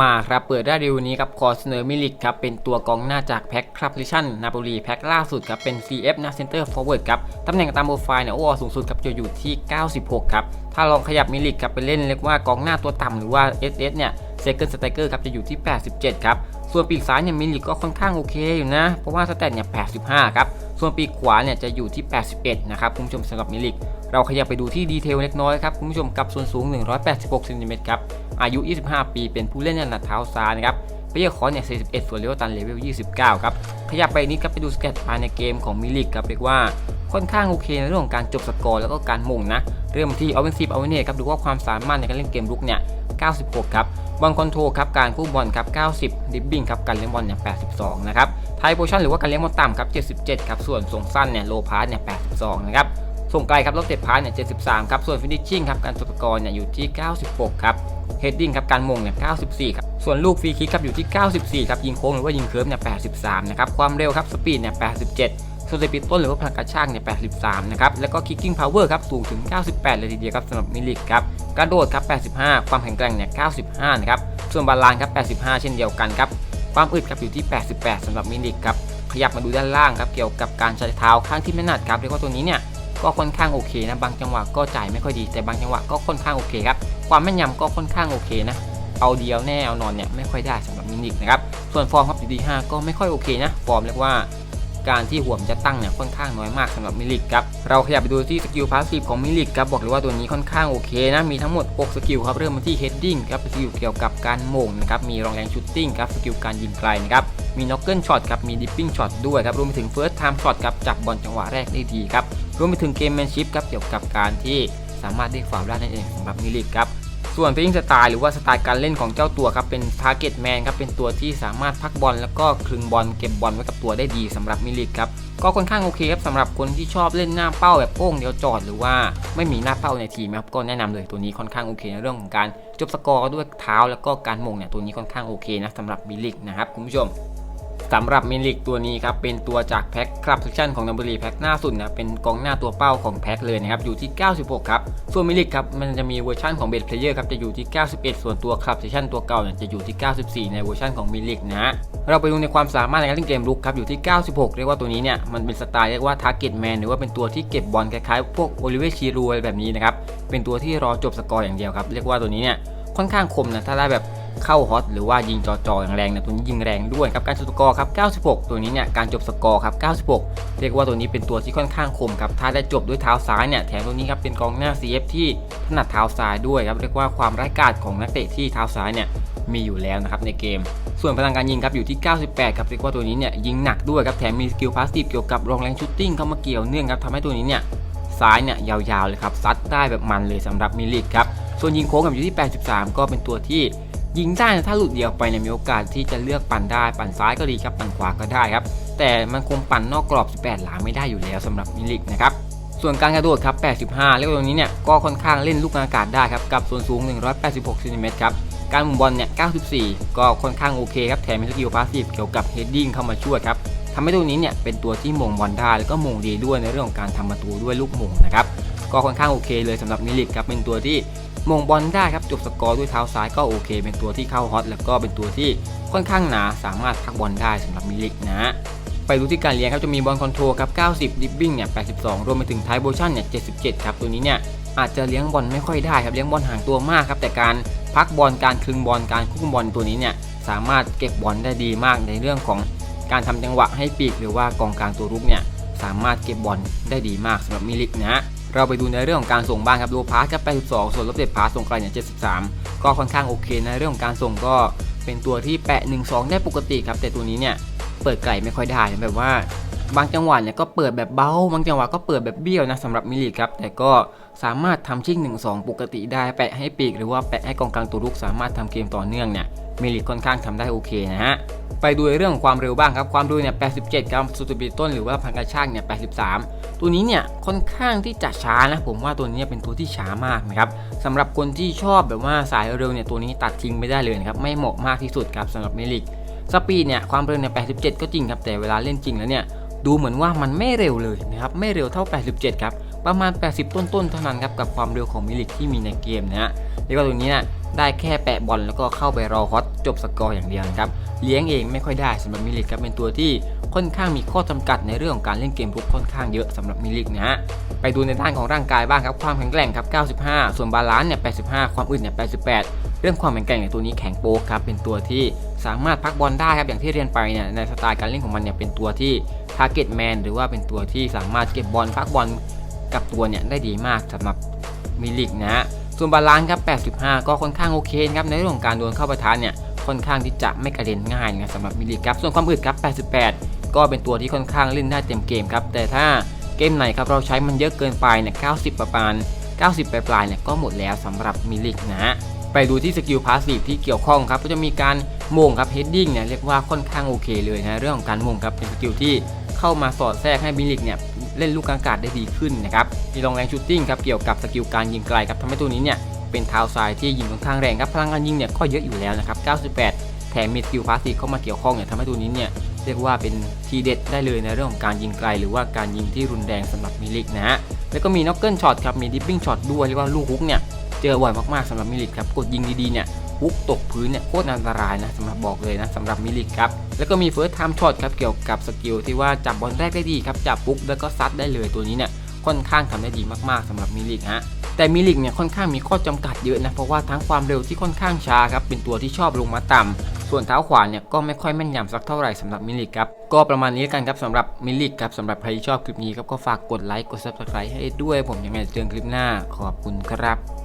มาครับเปิดได้รีวิวนี้ครับขอเสนอมิลิกครับเป็นตัวกองหน้าจากแพ็คคลับลิชั่นนาโปลีแพ็คล่าสุดครับเป็น CF นะเซนเตอร์ฟอร์เวิร์ดครับตำแหน่งตามโปรไฟล์เนี่ยโอ้สูงสุดครับจะอยู่ที่ 96 ครับ ถ้าลองขยับมิลิกครับไปเล่นเรียกว่ากองหน้าตัวต่ำหรือว่า SS เนี่ยเซคันด์สไตเกอร์ครับจะอยู่ที่ 87 ครับ ส่วนปีกซ้ายเนี่ยมิลิกก็ค่อนข้างโอเคอยู่นะ เพราะว่าสแตทเนี่ย 85 ครับ ส่วนปีกขวาเนี่ยจะอยู่ที่ 81 นะครับคุณผู้ชมสำหรับมิลิก เราขยับไปดูที่ดีเทลเล็กน้อยครับคุณผู้ชมกับส่วนสูง 186เซนติเมตรครับ อายุ 25 ปี เป็นผู้เล่นในระดับเท้าซ้ายนะครับเปียคอร์เนี่ย 41 ส่วนเลวตันเลเวล 29 ครับ ขยับไปนี้ครับไปดูสเก็ตภายในเกมของมิลิกครับเรียกว่า ค่อนข้างโอเคในเรื่องของการจบสกอร์แล้วก็การมุ่งนะ เริ่มที่ออฟเฟนซีฟออฟเวนเนครับดูว่าความสามารถในการเล่นเกมลุกเนี่ย 96 ครับบอลคอนโทรลครับการคู่บอลครับ 90 ดิบบิ้งครับการเลี้ยงบอลเนี่ย 82 นะครับไทโพชั่นหรือว่าการเลี้ยงบอลต่ำครับ 77 ครับส่วนส่งสั้นเนี่ยโลพาสเนี่ย 82 นะครับส่งไกลครับลบเตะพาสเนี่ย 73 ครับส่วนฟินิชชิ่งครับการจบสกอร์เนี่ยอยู่ที่ 96 ครับเฮดดิ้งครับการมงเนี่ย 94 ครับ ส่วนลูกฟรีคิกครับอยู่ที่ 94 ครับ ยิงโค้งหรือว่ายิงเคิร์ฟเนี่ย 83 นะครับ ความเร็วครับ สปีดเนี่ย 87 ส่วนสปีดต้นหรือว่าพลังกระชากเนี่ย83 นะครับ แล้วก็ kicking power ครับสูงถึง 98 เลยทีเดียวครับสำหรับมิลิกครับกระโดดครับ 85 ความแข็งแกร่งเนี่ย 95 นะครับ ส่วนบาลานซ์ครับ 85 เช่นเดียวกันครับ ความอึดครับอยู่ที่ 88สำหรับมิลิกครับขยับมาดูด้านล่างครับเกี่ยวกับการใช้เท้าข้างที่ไม่นัดครับเรียกว่าตัวนี้เนี่ยก็ค่อนข้างโอเคนะบางจังหวะก็จ่ายไม่ค่อยดีแต่บางจังหวะก็ค่อนข้างโอเคครับความแม่นยำก็ค่อนข้างโอเคนะเอาเดียวแน่เอานอนเนี่ยไม่ค่อยได้สำหรับมินิกนะครับส่วนฟอร์มครับอยู่ที่5ก็ไม่ค่อยโอเคนะฟอร์มเรียกว่า การที่หัวมันจะตั้งเนี่ยค่อนข้างน้อยมากสำหรับมิลิกครับเราขยับไปดูที่สกิลพาสซีฟของมิลิกครับบอกเลยว่าตัวนี้ค่อนข้างโอเคนะมีทั้งหมด 6 สกิลครับเริ่มมาที่เฮดดิ้งครับสกิลเกี่ยวกับการโหม่งนะครับมีรองแรงชูตติ้งครับสกิลการยิงไกลนะครับมีน็อกเกิลช็อตครับมีดิปปิ้งช็อตด้วยครับรวมไปถึงเฟิร์สไทม์ช็อตครับจับบอลจังหวะแรกได้ดีครับรวมไปถึงเกมแมนชิพครับเกี่ยวกับการที่สามารถได้ฟาวล์ได้นั่นเองสำหรับมิลิกครับ ส่วนเพลงสไตล์หรือว่าสไตล์การเล่นของเจ้าตัวครับเป็น Target Man ครับเป็นตัวที่สามารถพักบอลแล้วก็คลึงบอลเก็บบอลไว้กับตัวได้ดีสำหรับมิลิกครับก็ค่อนข้างโอเคครับสำหรับคนที่ชอบเล่นหน้าเป้าแบบโป้งเดียวจอดหรือว่าไม่มีหน้าเป้าในทีมครับก็แนะนำเลยตัวนี้ค่อนข้างโอเคในเรื่องของการจบสกอร์ด้วยเท้าแล้วก็การมงเนี่ยตัวนี้ค่อนข้างโอเคนะสำหรับมิลิกนะครับคุณผู้ชม สำหรับมิลิกตัวนี้ครับ เป็นตัวจากแพ็คคลับเซ c ชันของนัมเบอรีแพ็คหน้าสุดนะเป็นกองหน้าตัวเป้าของแพ็คเลยนะครับอยู่ที่ 96 ครับ ส่วนมิลิกครับ มันจะมีเวอร์ชันของเบสเพลเยอร์ครับจะอยู่ที่ 91 ส่วนตัวคลับเซ c ชันตัวเก่าเนี่ยจะอยู่ที่ 94 ในเวอร์ชันของมิลิกนะเราไปดูในความสามารถในการเล่นเกมลุกครับอยู่ที่ 96 เรียกว่าตัวนี้เนี่ยมันเป็นสไตล์เรียกว่า Target Man หรือว่าเป็นตัวที่เก็บบอลคล้ายๆพวกโอลิเวอร์ชีรูอะไรแบบนี้นะครับเป็นตัวที่รอจบสกอร์อย่างเดียวครับเรียกว่าตัวนี้เนี่ยค่อนข้างคมนะถ้าได้แบบ เข้าฮอตหรือว่ายิงจอๆอย่างแรงเนี่ยตัวนี้ยิงแรงด้วยครับการจบสกอร์ครับ 96 ตัวนี้เนี่ยการจบสกอร์ครับ 96 เรียกว่าตัวนี้เป็นตัวที่ค่อนข้างคมครับถ้าได้จบด้วยเท้าซ้ายเนี่ยแถมตัวนี้ครับเป็นกองหน้า CF ที่ถนัดเท้าซ้ายด้วยครับเรียกว่าความร้ายกาจของนักเตะที่เท้าซ้ายเนี่ยมีอยู่แล้วนะครับในเกม ส่วนพลังการยิงครับอยู่ที่ 98 ครับเรียกว่าตัวนี้เนี่ยยิงหนักด้วยครับแถมมีสกิลพาสติฟเกี่ยวกับรองแรงชูตติ้งเข้ามาเกี่ยวเนื่องครับทำให้ตัวนี้เนี่ยซ้ายเนี่ยยาวๆเลยครับซัดได้แบบมันเลยสำหรับมิลิกครับส่วนยิงโค้งกับอยู่ที่ 83 ก็เป็นตัวที่ ยิงได้นะถ้าหลุดเดียวไปเนี่ยมีโอกาสที่จะเลือกปั่นได้ปั่นซ้ายก็ดีครับปั่นขวาก็ได้ครับ แต่มันคงปั่นนอกกรอบ 18 หลาไม่ได้อยู่แล้วสำหรับมิลิกนะครับส่วนการกระโดดครับ 85แล้วตรงนี้เนี่ยก็ค่อนข้างเล่นลูกอากาศได้ครับกับส่วนสูง 186ซนติเมตรครับการหมุนบอลเนี่ย 94 ก็ค่อนข้างโอเคครับแถมมีสกิลพาสซีฟเกี่ยวกับเฮดดิ้งเข้ามาช่วยครับทำให้ตัวนี้เนี่ยเป็นตัวที่มงบอลได้แล้วก็มงดีด้วยในเรื่องของการทำประตูด้วยลูกมงนะครับก็ค่อนข้างโอเคเลยสำหรับมิลิกครับเป็นตัวที่ มงบอลได้ครับจบสกอร์ด้วยเท้าซ้ายก็โอเค เป็นตัวที่เข้าฮอตแล้วก็เป็นตัวที่ค่อนข้างหนาสามารถพักบอลได้สำหรับมิลิกนะไปดูที่การเลี้ยงครับจะมีบอลคอนโทรลครับ 90 ดิฟบิ้งเนี่ย 82 รวมไปถึงไทโบชั่นเนี่ย 77 ครับ ตัวนี้เนี่ยอาจจะเลี้ยงบอลไม่ค่อยได้ครับ เลี้ยงบอลห่างตัวมากครับ แต่การพักบอล การคลึงบอล การควบคุมบอลตัวนี้เนี่ยสามารถเก็บบอลได้ดีมากในเรื่องของการทำจังหวะให้ปีกหรือว่ากองกลางตัวรุกเนี่ยสามารถเก็บบอลได้ดีมากสำหรับมิลิกนะ เราไปดูในเรื่องของการส่งบ้างครับโลพาสครับ82 ส่วนลบเด็ดพาสส่งไกลเนี่ย73 ก็ค่อนข้างโอเคในเรื่องของการส่งก็เป็นตัวที่แปะ 1-2 ได้ปกติครับ แต่ตัวนี้เนี่ยเปิดไกลไม่ค่อยได้แบบว่าบางจังหวะเนี่ยก็เปิดแบบเบาบางจังหวะก็เปิดแบบเบี้ยวนะสำหรับมิลิครับแต่ก็สามารถทำชิ่ง 1 2 ปกติได้แปะให้ปีก หรือว่าแปะให้กองกลางตัวรุกสามารถทำเกมต่อเนื่องเนี่ยมิลิค่อนข้างทำได้โอเคนะฮะ ไปดูเรื่องของความเร็วบ้างครับความเร็วเนี่ย 87ครับสุดปีต้นหรือว่าพันกระชากเนี่ย 83 ตัวนี้เนี่ยค่อนข้างที่จะช้านะผมว่าตัวนี้เป็นตัวที่ช้ามากนะครับสำหรับคนที่ชอบแบบว่าสายเร็วเนี่ยตัวนี้ตัดทิ้งไม่ได้เลยนะครับไม่เหมาะมากที่สุดครับสำหรับมิลลิสปีดเนี่ยความเร็วเนี่ย 87 ก็จริงครับแต่เวลาเล่นจริงแล้วเนี่ยดูเหมือนว่ามันไม่เร็วเลยนะครับไม่เร็วเท่า 87 ครับประมาณ 80 ต้นๆเท่านั้นครับกับความเร็วของมิลิกที่มีในเกมนะฮะเรียกว่าตรงนี้นะ ได้แค่แปะบอลแล้วก็เข้าไปรอฮอตจบสกอร์อย่างเดียวครับ เลี้ยงเองไม่ค่อยได้สำหรับมิลิกครับเป็นตัวที่ค่อนข้างมีข้อจำกัดในเรื่องของการเล่นเกมรุกค่อนข้างเยอะสำหรับมิลิกนะฮะไปดูในด้านของร่างกายบ้างครับความแข็งแกร่งครับ 95 ส่วนบาลานซ์เนี่ย 85 ความอึดเนี่ย 88 เรื่องความแข็งแกร่งในตัวนี้แข็งโป๊กครับเป็นตัวที่สามารถพักบอลได้ครับอย่างที่เรียนไปเนี่ยในสไตล์การเล่นของมันเนี่ยเป็นตัวที่ทาร์เก็ตแมนหรือว่าเป็นตัวที่สามารถเก็บบอลพักบอลกับตัวเนี่ยได้ดีมากสำหรับมิลิกนะฮะ ส่วนบาลานซ์ครับ 85 ก็ค่อนข้างโอเคครับในเรื่องของการโดนเข้าประทานเนี่ยค่อนข้างที่จะไม่กระเด็นง่ายนะสำหรับมิลิกครับส่วนความอึดครับ 88 ก็เป็นตัวที่ค่อนข้างเล่นได้เต็มเกมครับแต่ถ้าเกมไหนครับเราใช้มันเยอะเกินไปเนี่ย 90 ประมาณ 90 ปลายๆเนี่ยก็หมดแล้วสำหรับมิลิกนะฮะไปดูที่สกิลพาสซีฟที่เกี่ยวข้องครับก็จะมีการโมงครับเฮดดิ้งเนี่ยเรียกว่าค่อนข้างโอเคเลยนะเรื่องของการโมงครับเป็นสกิลที่เข้ามาสอดแทรกให้มิลิกเนี่ย เล่นลูกกลางอากาศได้ดีขึ้นนะครับมีลองแรงชูตติ้งครับเกี่ยวกับสกิลการยิงไกลครับทำให้ตัวนี้เนี่ยเป็นเท้าซ้ายที่ยิงค่อนข้างแรงครับพลังการยิงเนี่ยก็เยอะอยู่แล้วนะครับ 98 แถมมีสกิลพาสซีเข้ามาเกี่ยวข้องเนี่ยทำให้ตัวนี้เนี่ยเรียกว่าเป็นทีเด็ดได้เลยในเรื่องของการยิงไกล หรือว่าการยิงที่รุนแรงสำหรับมิลิกนะฮะแล้วก็มีน็อกเกิลช็อตครับมีดิปปิ้งช็อตด้วยเรียกว่าลูกฮุกเนี่ยเจอบ่อยมากๆสำหรับมิลิกครับกดยิงดีๆเนี่ย ฮุกตกพื้นเนี่ยโคตรอันตรายนะสำหรับบอกเลยนะสำหรับมิลิกครับแล้วก็มีเฟิร์สไทม์ช็อตครับเกี่ยวกับสกิลที่ว่าจับบอลแรกได้ดีครับจับปุ๊บแล้วก็ซัดได้เลยตัวนี้เนี่ยค่อนข้างทำได้ดีมากๆสำหรับมิลิกฮะแต่มิลิกเนี่ยค่อนข้างมีข้อจำกัดเยอะนะเพราะว่าทั้งความเร็วที่ค่อนข้างช้าครับเป็นตัวที่ชอบลงมาต่ำส่วนเท้าขวาเนี่ยก็ไม่ค่อยแม่นยำสักเท่าไหร่สำหรับมิลิกครับก็ประมาณนี้กันครับสำหรับมิลิกครับสำหรับใครที่ชอบคลิปนี้ครับก็ฝากกดไลค์กด subscribe ให้ด้วยผมยังไงเจอกันคลิปหน้าขอบคุณครับ